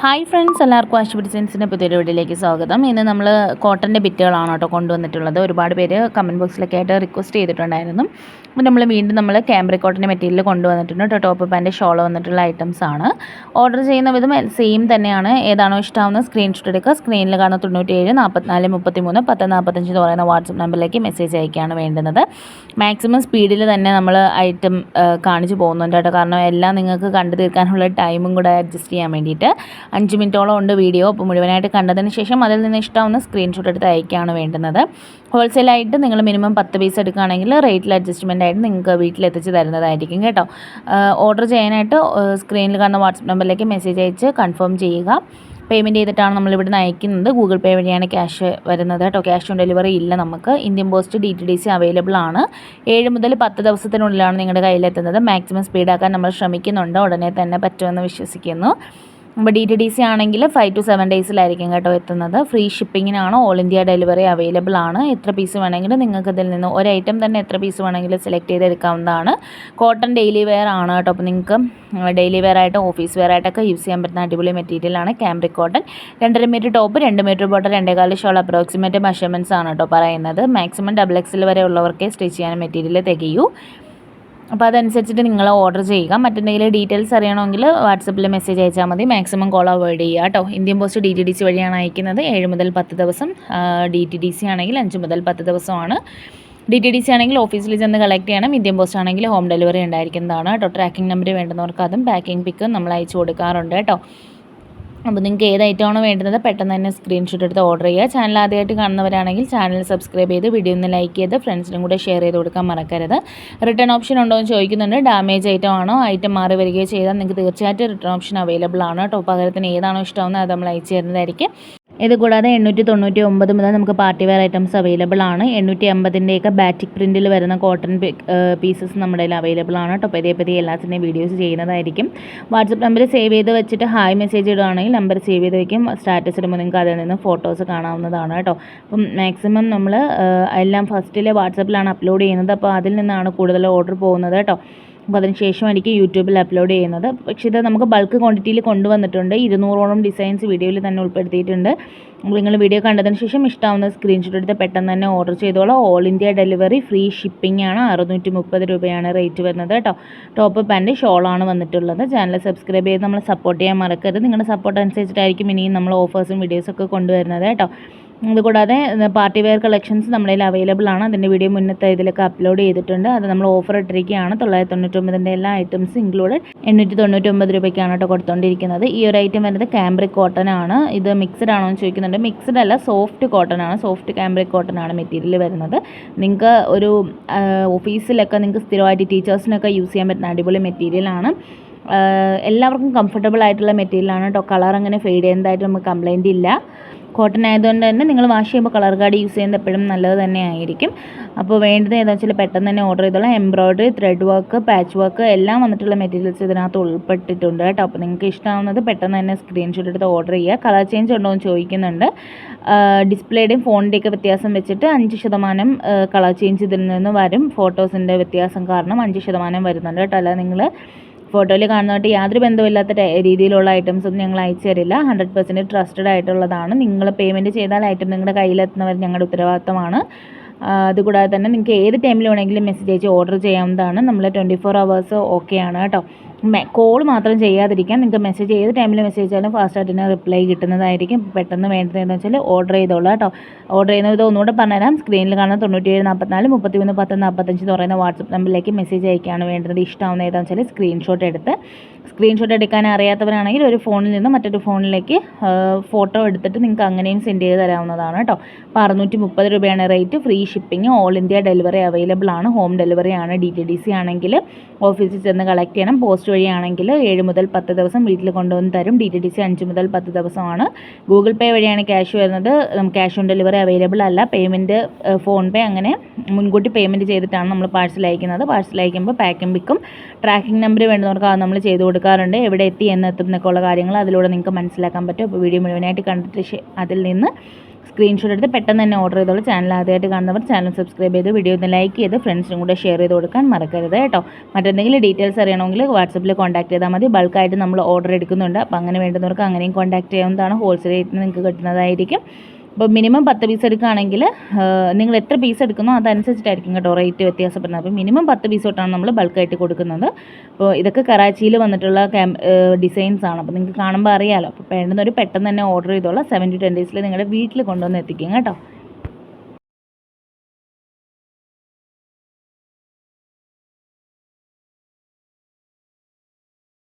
Hi friends എല്ലാവർക്കും ആശുപത്രി സെൻസിന്റെ പുതിയൊരു വീഡിയോയിലേക്ക് സ്വാഗതം. ഇന്ന് നമ്മൾ കോട്ടന്റെ ബിറ്റുകളാണ് കേട്ടോ കൊണ്ടുവന്നിട്ടുള്ളത്. ഒരുപാട് പേര് കമന്റ് ബോക്സിലൊക്കെ ആയിട്ട് റിക്വസ്റ്റ് ചെയ്തിട്ടുണ്ടായിരുന്നു. അപ്പോൾ നമ്മൾ വീണ്ടും നമ്മൾ ക്യാമ്പ്രിക് കോട്ടന്റെ മെറ്റീരിയൽ കൊണ്ടുവന്നിട്ടുണ്ട്. കേട്ടോ ടോപ്പ് പാന്റെ ഷോൾ വന്നിട്ടുള്ള ഐറ്റംസ് ആണ്. ഓർഡർ ചെയ്യുന്ന വിധം സെയിം തന്നെയാണ്. ഏതാണോ ഇഷ്ടമാവുന്ന സ്ക്രീൻഷോട്ട് എടുക്കുക. സ്ക്രീനിൽ കാണുന്ന തൊണ്ണൂറ്റേഴ് നാൽപ്പത്തിനാല് മുപ്പത്തി മൂന്ന് പത്ത് നാൽപ്പത്തഞ്ച് എന്ന് പറയുന്ന വാട്സപ്പ് നമ്പറിലേക്ക് മെസ്സേജ് അയക്കുകയാണ് വേണ്ടുന്നത്. മാക്സിമം സ്പീഡിൽ തന്നെ നമ്മൾ ഐറ്റം കാണിച്ചു പോകുന്നുണ്ട് കേട്ടോ. കാരണം എല്ലാം നിങ്ങൾക്ക് കണ്ടു തീർക്കാനുള്ള ടൈമും കൂടെ അഡ്ജസ്റ്റ് ചെയ്യാൻ വേണ്ടിയിട്ട്. അഞ്ച് മിനിറ്റോളം ഉണ്ട് വീഡിയോ. അപ്പോൾ മുഴുവനായിട്ട് കണ്ടതിന് ശേഷം അതിൽ നിന്ന് ഇഷ്ടമാവുന്ന സ്ക്രീൻഷോട്ട് എടുത്ത് അയക്കുകയാണ് വേണ്ടുന്നത്. ഹോൾസെയിലായിട്ട് നിങ്ങൾ മിനിമം പത്ത് പീസ് എടുക്കുകയാണെങ്കിൽ റേറ്റിൽ അഡ്ജസ്റ്റ്മെന്റ് ആയിട്ട് നിങ്ങൾക്ക് വീട്ടിലെത്തിച്ച് തരുന്നതായിരിക്കും കേട്ടോ. ഓർഡർ ചെയ്യാനായിട്ട് സ്ക്രീനിൽ കാണുന്ന വാട്സപ്പ് നമ്പറിലേക്ക് മെസ്സേജ് അയച്ച് കൺഫേം ചെയ്യുക. പേയ്മെന്റ് ചെയ്തിട്ടാണ് നമ്മൾ ഇവിടുന്ന് അയക്കുന്നത്. ഗൂഗിൾ പേ വഴിയാണ് ക്യാഷ് വരുന്നത് കേട്ടോ. ക്യാഷ് ഓൺ ഡെലിവറി ഇല്ല നമുക്ക്. Indian post D T D C available ആണ്. ഏഴ് മുതൽ പത്ത് ദിവസത്തിനുള്ളിലാണ് നിങ്ങളുടെ കയ്യിലെത്തുന്നത്. മാക്സിമം സ്പീഡാക്കാൻ നമ്മൾ ശ്രമിക്കുന്നുണ്ട്. ഉടനെ തന്നെ പറ്റുമെന്ന് വിശ്വസിക്കുന്നു. അപ്പോൾ ഡി ടി ഡി സി ആണെങ്കിൽ ഫൈവ് ടു സെവൻ ഡേയ്സിലായിരിക്കും കേട്ടോ എത്തുന്നത്. ഫ്രീ ഷിപ്പിങ്ങിനാണ് ഓൾ ഇന്ത്യ ഡെലിവറി അവൈലബിൾ ആണ്. എത്ര പീസ് വേണമെങ്കിലും നിങ്ങൾക്ക് ഇതിൽ നിന്ന് ഒരു ഐറ്റം തന്നെ എത്ര പീസ് വേണമെങ്കിലും സെലക്ട് ചെയ്തെടുക്കാവുന്നതാണ്. കോട്ടൺ ഡെയിലി വെയർ ആണ് കേട്ടോ. അപ്പോൾ നിങ്ങൾക്ക് ഡെയിലി വെയർ ആയിട്ട് ഓഫീസ് വെയർ ആയിട്ടൊക്കെ യൂസ് ചെയ്യാൻ പറ്റുന്ന അടിപൊളി മെറ്റീരിയലാണ് ക്യാമ്പ്രിക് കോട്ടൺ രണ്ടര മീറ്റർ ടോപ്പ് രണ്ട് മീറ്റർ ബോട്ടം രണ്ടേകാൽ ഷോൾ അപ്രോക്സിമേറ്റ് മെഷർമെന്റ്സ് ആണ് കേട്ടോ പറയുന്നത്. മാക്സിമം ഡബിൾ എക്സിൽ വരെ ഉള്ളവർക്കേ സ്റ്റിച്ച് ചെയ്യാൻ മെറ്റീരിയൽ തികയൂ. അപ്പോൾ അതനുസരിച്ചിട്ട് നിങ്ങൾ ഓർഡർ ചെയ്യുക. മറ്റെന്തെങ്കിലും ഡീറ്റെയിൽസ് അറിയണമെങ്കിൽ വാട്സപ്പിൽ മെസ്സേജ് അയച്ചാൽ മതി. മാക്സിമം കോൾ അവോയ്ഡ് ചെയ്യുക കേട്ടോ Indian post D T D C വഴിയാണ് അയക്കുന്നത്. ഏഴ് മുതൽ പത്ത് ദിവസം ഡി ടി ഡി സി ആണെങ്കിൽ അഞ്ച് മുതൽ പത്ത് ദിവസമാണ്. ഡി ടി ഡി സി ആണെങ്കിൽ ഓഫീസിൽ ചെന്ന് കളക്ട് ചെയ്യണം. ഇന്ത്യൻ പോസ്റ്റ് ആണെങ്കിൽ ഹോം ഡെലിവറി ഉണ്ടായിരിക്കുന്നതാണ് കേട്ടോ ട്രാക്കിംഗ് നമ്പർ വേണ്ടുന്നവർക്ക് അതും പാക്കിംഗ് പിക്കും നമ്മൾ അയച്ചു കൊടുക്കാറുണ്ട് കേട്ടോ അപ്പോൾ നിങ്ങൾക്ക് ഏത് ഐറ്റമാണോ വേണ്ടുന്നത് പെട്ടെന്ന് തന്നെ സ്ക്രീൻഷോട്ട് എടുത്ത് ഓർഡർ ചെയ്യുക. ചാനൽ ആദ്യമായിട്ട് കാണുന്നവരാണെങ്കിൽ ചാനൽ സബ്സ്ക്രൈബ് ചെയ്ത് വീഡിയോ ഒന്ന് ലൈക്ക് ചെയ്ത് ഫ്രണ്ട്സിനും കൂടെ ഷെയർ ചെയ്ത് കൊടുക്കാൻ മറക്കരുത്. റിട്ടേൺ ഓപ്ഷൻ ഉണ്ടോ എന്ന് ചോദിക്കുന്നുണ്ട്. ഡാമേജ് ഐറ്റം ആണോ? ഐറ്റം മാറി വരികയോ ചെയ്താൽ നിങ്ങൾക്ക് തീർച്ചയായിട്ടും റിട്ടേൺ ഓപ്ഷൻ അവൈലബിൾ ആണ് കേട്ടോ. പകരത്തിന് ഏതാണോ ഇഷ്ടമാവുന്നത് അത് നമ്മൾ അയച്ചു തരുന്നതായിരിക്കും. ഇത് കൂടാതെ എണ്ണൂറ്റി തൊണ്ണൂറ്റി ഒമ്പത് മുതൽ നമുക്ക് പാർട്ടി വെയർ ഐറ്റംസ് അവൈലബിൾ ആണ്. എണ്ണൂറ്റി അമ്പതിന്റെയൊക്കെ ബാറ്റിക് പ്രിന്റിൽ വരുന്ന കോട്ടൺ പീസസ് നമ്മുടെ കയ്യിൽ അവൈലബിൾ ആണ് കേട്ടോ. പതിയെ പതിയെ എല്ലാത്തിന്റെയും വീഡിയോസ് ചെയ്യുന്നതായിരിക്കും. വാട്സപ്പ് നമ്പർ സേവ് ചെയ്ത് വെച്ചിട്ട് ഹായ് മെസ്സേജ് ഇടുകയാണെങ്കിൽ നമ്പർ സേവ് ചെയ്ത് വയ്ക്കും സ്റ്റാറ്റസ് ഇടുമ്പോൾ നിങ്ങൾക്ക് അതിൽ നിന്ന് ഫോട്ടോസ് കാണാവുന്നതാണ് കേട്ടോ. അപ്പം മാക്സിമം നമ്മൾ എല്ലാം ഫസ്റ്റിൽ വാട്സപ്പിലാണ് അപ്ലോഡ് ചെയ്യുന്നത്. അപ്പോൾ അതിൽ നിന്നാണ് കൂടുതൽ ഓർഡർ പോകുന്നത് കേട്ടോ. അപ്പോൾ അതിന് ശേഷമായിരിക്കും യൂട്യൂബിൽ അപ്ലോഡ് ചെയ്യുന്നത്. പക്ഷേ ഇത് നമുക്ക് ബൾക്ക് ക്വാണ്ടിറ്റിയിൽ കൊണ്ടുവന്നിട്ടുണ്ട്. ഇരുന്നൂറോളം ഡിസൈൻസ് വീഡിയോയിൽ തന്നെ ഉൾപ്പെടുത്തിയിട്ടുണ്ട്. നിങ്ങൾ വീഡിയോ കണ്ടതിന് ശേഷം ഇഷ്ടമാവുന്ന സ്ക്രീൻഷോട്ട് എടുത്ത് പെട്ടെന്ന് തന്നെ ഓർഡർ ചെയ്തോളാം. All India delivery free shipping ആണ്. അറുന്നൂറ്റി മുപ്പത് രൂപയാണ് റേറ്റ് വരുന്നത് കേട്ടോ. ടോപ്പ് പാന്റ് ഷോളാണ് വന്നിട്ടുള്ളത്. ചാനൽ സബ്സ്ക്രൈബ് ചെയ്ത് നമ്മൾ സപ്പോർട്ട് ചെയ്യാൻ മറക്കരുത്. നിങ്ങളുടെ സപ്പോർട്ട് അനുസരിച്ചിട്ടായിരിക്കും ഇനിയും നമ്മൾ ഓഫേഴ്സും വീഡിയോസൊക്കെ കൊണ്ടുവരുന്നത് കേട്ടോ. അതുകൂടാതെ പാർട്ടി വെയർ കളക്ഷൻസ് നമ്മുടെ കയ്യിൽ അവൈലബിൾ ആണ്. അതിന്റെ വീഡിയോ മുന്നത്തെ ഇതിലൊക്കെ അപ്ലോഡ് ചെയ്തിട്ടുണ്ട്. അത് നമ്മൾ ഓഫർ ഇട്ടിരിക്കുകയാണ്. തൊള്ളായിരത്തി തൊണ്ണൂറ്റൊമ്പതിന്റെ എല്ലാ ഐറ്റംസ് ഇൻക്ലൂഡ് എണ്ണൂറ്റി തൊണ്ണൂറ്റൊമ്പത് രൂപയ്ക്കാണ് കേട്ടോ കൊടുത്തുകൊണ്ടിരിക്കുന്നത് ഈ ഒരു ഐറ്റം വരുന്നത് ക്യാമ്പ്രിക് കോട്ടൺ ആണ്. ഇത് മിക്സ്ഡ് ആണോ എന്ന് ചോദിക്കുന്നുണ്ട്. മിക്സ്ഡ് അല്ല സോഫ്റ്റ് കോട്ടൺ ആണ്. സോഫ്റ്റ് ക്യാമ്പ്രിക് കോട്ടൺ ആണ് മെറ്റീരിയൽ വരുന്നത്. നിങ്ങൾക്ക് ഒരു ഓഫീസിലൊക്കെ നിങ്ങൾക്ക് സ്ഥിരമായിട്ട് ടീച്ചേഴ്സിനൊക്കെ യൂസ് ചെയ്യാൻ പറ്റുന്ന അടിപൊളി മെറ്റീരിയലാണ് എല്ലാവർക്കും കംഫർട്ടബിൾ ആയിട്ടുള്ള മെറ്റീരിയലാണ് കേട്ടോ. കളർ അങ്ങനെ ഫെയ്ഡ് ചെയ്യുന്നതായിട്ട് നമുക്ക് കംപ്ലൈന്റ് ഇല്ല. കോട്ടൺ ആയതുകൊണ്ട് തന്നെ നിങ്ങൾ വാഷ് ചെയ്യുമ്പോൾ കളർ കാർഡ് യൂസ് ചെയ്യുന്നത് എപ്പോഴും നല്ലത് തന്നെ ആയിരിക്കും. അപ്പോൾ വേണ്ടത് ഏതാണെന്ന് വെച്ചാൽ പെട്ടെന്ന് തന്നെ ഓർഡർ ചെയ്തോളാം. Embroidery thread work patch work എല്ലാം വന്നിട്ടുള്ള മെറ്റീരിയൽസ് ഇതിനകത്ത് ഉൾപ്പെട്ടിട്ടുണ്ട് കേട്ടോ. അപ്പോൾ നിങ്ങൾക്ക് ഇഷ്ടമാവുന്നത് പെട്ടെന്ന് തന്നെ സ്ക്രീൻഷോട്ട് എടുത്ത് ഓർഡർ ചെയ്യുക. കളർ ചേഞ്ച് ഉണ്ടോ എന്ന് ചോദിക്കുന്നുണ്ട്. ഡിസ്പ്ലേയുടെയും ഫോണിന്റെയൊക്കെ വ്യത്യാസം വെച്ചിട്ട് അഞ്ച് ശതമാനം കളർ ചേഞ്ച് ഇതിൽ നിന്ന് വരും. ഫോട്ടോസിന്റെ വ്യത്യാസം കാരണം അഞ്ച് ശതമാനം വരുന്നുണ്ട് കേട്ടോ. അല്ലാതെ നിങ്ങൾ ഫോട്ടോയിൽ കാണുന്നതായിട്ട് യാതൊരു ബന്ധമില്ലാത്ത രീതിയിലുള്ള ഐറ്റംസ് ഞങ്ങൾ അയച്ചു തരില്ല. ഹൺഡ്രഡ് പെർസെന്റ് ട്രസ്റ്റഡ് ആയിട്ടുള്ളതാണ്. നിങ്ങൾ പേയ്മെന്റ് ചെയ്താൽ ഐറ്റം നിങ്ങളുടെ കയ്യിലെത്തുന്നവർ ഞങ്ങളുടെ ഉത്തരവാദിത്തമാണ്. അതുകൂടാതെ തന്നെ നിങ്ങൾക്ക് ഏത് ടൈമിൽ വേണമെങ്കിലും മെസ്സേജ് അയച്ച് ഓർഡർ ചെയ്യാവുന്നതാണ്. നമ്മൾ ട്വന്റി ഫോർ അവേഴ്സ് ഓക്കെയാണ് കേട്ടോ. കോൾ മാത്രം ചെയ്യാതിരിക്കാൻ നിങ്ങൾക്ക് മെസ്സേജ് ഏത് ടൈമിൽ മെസ്സേജ് അയച്ചാലും ഫാസ്റ്റായിട്ട് തന്നെ റിപ്ലൈ കിട്ടുന്നതായിരിക്കും. പെട്ടെന്ന് വേണ്ടതെന്ന് വെച്ചാൽ ഓർഡർ ചെയ്തോളൂ കേട്ടോ. ഓർഡർ ചെയ്യുന്നത് ഇത് ഒന്നുകൂടെ പറഞ്ഞുതരാം. സ്ക്രീനിൽ കാണുന്ന തൊണ്ണൂറ്റിയേഴ് നാൽപ്പത്തിനാല് മുപ്പത്തിമൂന്ന് പത്ത് നാൽപ്പത്തഞ്ച് എന്ന് പറയുന്ന വാട്സപ്പ് നമ്പറിലേക്ക് മെസ്സേജ് അയക്കുകയാണ് വേണ്ടത്. ഇഷ്ടമാവുന്ന ഏതാണെന്ന് വെച്ചാൽ സ്ക്രീൻഷോട്ട് എടുത്ത്. സ്ക്രീൻഷോട്ട് എടുക്കാൻ അറിയാത്തവരാണെങ്കിൽ ഒരു ഫോണിൽ നിന്ന് മറ്റൊരു ഫോണിലേക്ക് ഫോട്ടോ എടുത്തിട്ട് നിങ്ങൾക്ക് അങ്ങനെയും സെൻഡ് ചെയ്ത് തരാവുന്നതാണ് കേട്ടോ. അപ്പോൾ അറുന്നൂറ്റി മുപ്പത് രൂപയാണ് rate free shipping all India delivery available ആണ്. ഹോം ഡെലിവറി ആണ്. ഡി ടി ഡി സി ആണെങ്കിൽ ഓഫീസിൽ ചെന്ന് കളക്ട് ചെയ്യണം. പോസ്റ്റ് വഴിയാണെങ്കിൽ ഏഴ് മുതൽ പത്ത് ദിവസം വീട്ടിൽ കൊണ്ടുവന്ന് തരും. ഡി ടി ഡി സി അഞ്ച് മുതൽ പത്ത് ദിവസമാണ്. ഗൂഗിൾ പേ വഴിയാണ് ക്യാഷ് വരുന്നത്. ക്യാഷ് ഓൺ ഡെലിവറി അവൈലബിൾ അല്ല. പേയ്മെന്റ് ഫോൺ പേ അങ്ങനെ മുൻകൂട്ടി പേയ്മെന്റ് ചെയ്തിട്ടാണ് നമ്മൾ പാഴ്സൽ അയക്കുന്നത്. പാഴ്സൽ അയക്കുമ്പോൾ പാക്കും പിക്കും ട്രാക്കിംഗ് നമ്പർ വേണ്ടുന്നവർക്ക് അത് നമ്മൾ ചെയ്ത് കൊടുക്കാറുണ്ട്. എവിടെ എത്തി എന്നൊക്കെ ഉള്ള കാര്യങ്ങൾ അതിലൂടെ നിങ്ങൾക്ക് മനസ്സിലാക്കാൻ പറ്റും. അപ്പോൾ വീഡിയോ മുഴുവനായിട്ട് കണ്ടിട്ട് അതിൽ നിന്ന് സ്ക്രീൻഷോട്ട് എടുത്ത് പെട്ടെന്ന് തന്നെ ഓർഡർ ചെയ്തോളൂ. ചാനൽ ആദ്യമായിട്ട് കാണുന്നവർ ചാനൽ സബ്സ്ക്രൈബ് ചെയ്ത് വീഡിയോ ഒന്ന് ലൈക്ക് ചെയ്ത് ഫ്രണ്ട്സിനും കൂടെ ഷെയർ ചെയ്ത് കൊടുക്കാൻ മറക്കരുത് കേട്ടോ. മറ്റെന്തെങ്കിലും ഡീറ്റെയിൽസ് അറിയണമെങ്കിൽ വാട്സപ്പിൽ കോൺടാക്ട് ചെയ്താൽ മതി. ബൾക്കായിട്ട് നമ്മൾ ഓർഡർ എടുക്കുന്നുണ്ട്. അപ്പോൾ അങ്ങനെ വേണ്ടുന്നവർക്ക് അങ്ങനെയും കോൺടാക്ട് ചെയ്യാവുന്നതാണ്. ഹോൾസെയിൽ റേറ്റിന് നിങ്ങൾക്ക് കിട്ടുന്നതായിരിക്കും. അപ്പോൾ മിനിമം പത്ത് പീസ് എടുക്കുകയാണെങ്കിൽ നിങ്ങൾ എത്ര പീസ് എടുക്കുന്നോ അതനുസരിച്ചിട്ടായിരിക്കും കേട്ടോ റേറ്റ് വ്യത്യാസപ്പെടുന്നത് അപ്പോൾ മിനിമം പത്ത് പീസ് തൊട്ടാണ് നമ്മൾ ബൾക്കായിട്ട് കൊടുക്കുന്നത്. അപ്പോൾ ഇതൊക്കെ കറാച്ചിയിൽ വന്നിട്ടുള്ള ക്യാം ഡിസൈൻസ് ആണ്. അപ്പോൾ നിങ്ങൾക്ക് കാണുമ്പോൾ അറിയാമല്ലോ അപ്പോൾ വേണ്ടുന്നവർ പെട്ടെന്ന് തന്നെ ഓർഡർ ചെയ്തോളാം. സെവൻ ടു ടെൻ ഡേയ്സിൽ നിങ്ങളുടെ വീട്ടിൽ കൊണ്ടുവന്ന് എത്തിക്കും കേട്ടോ.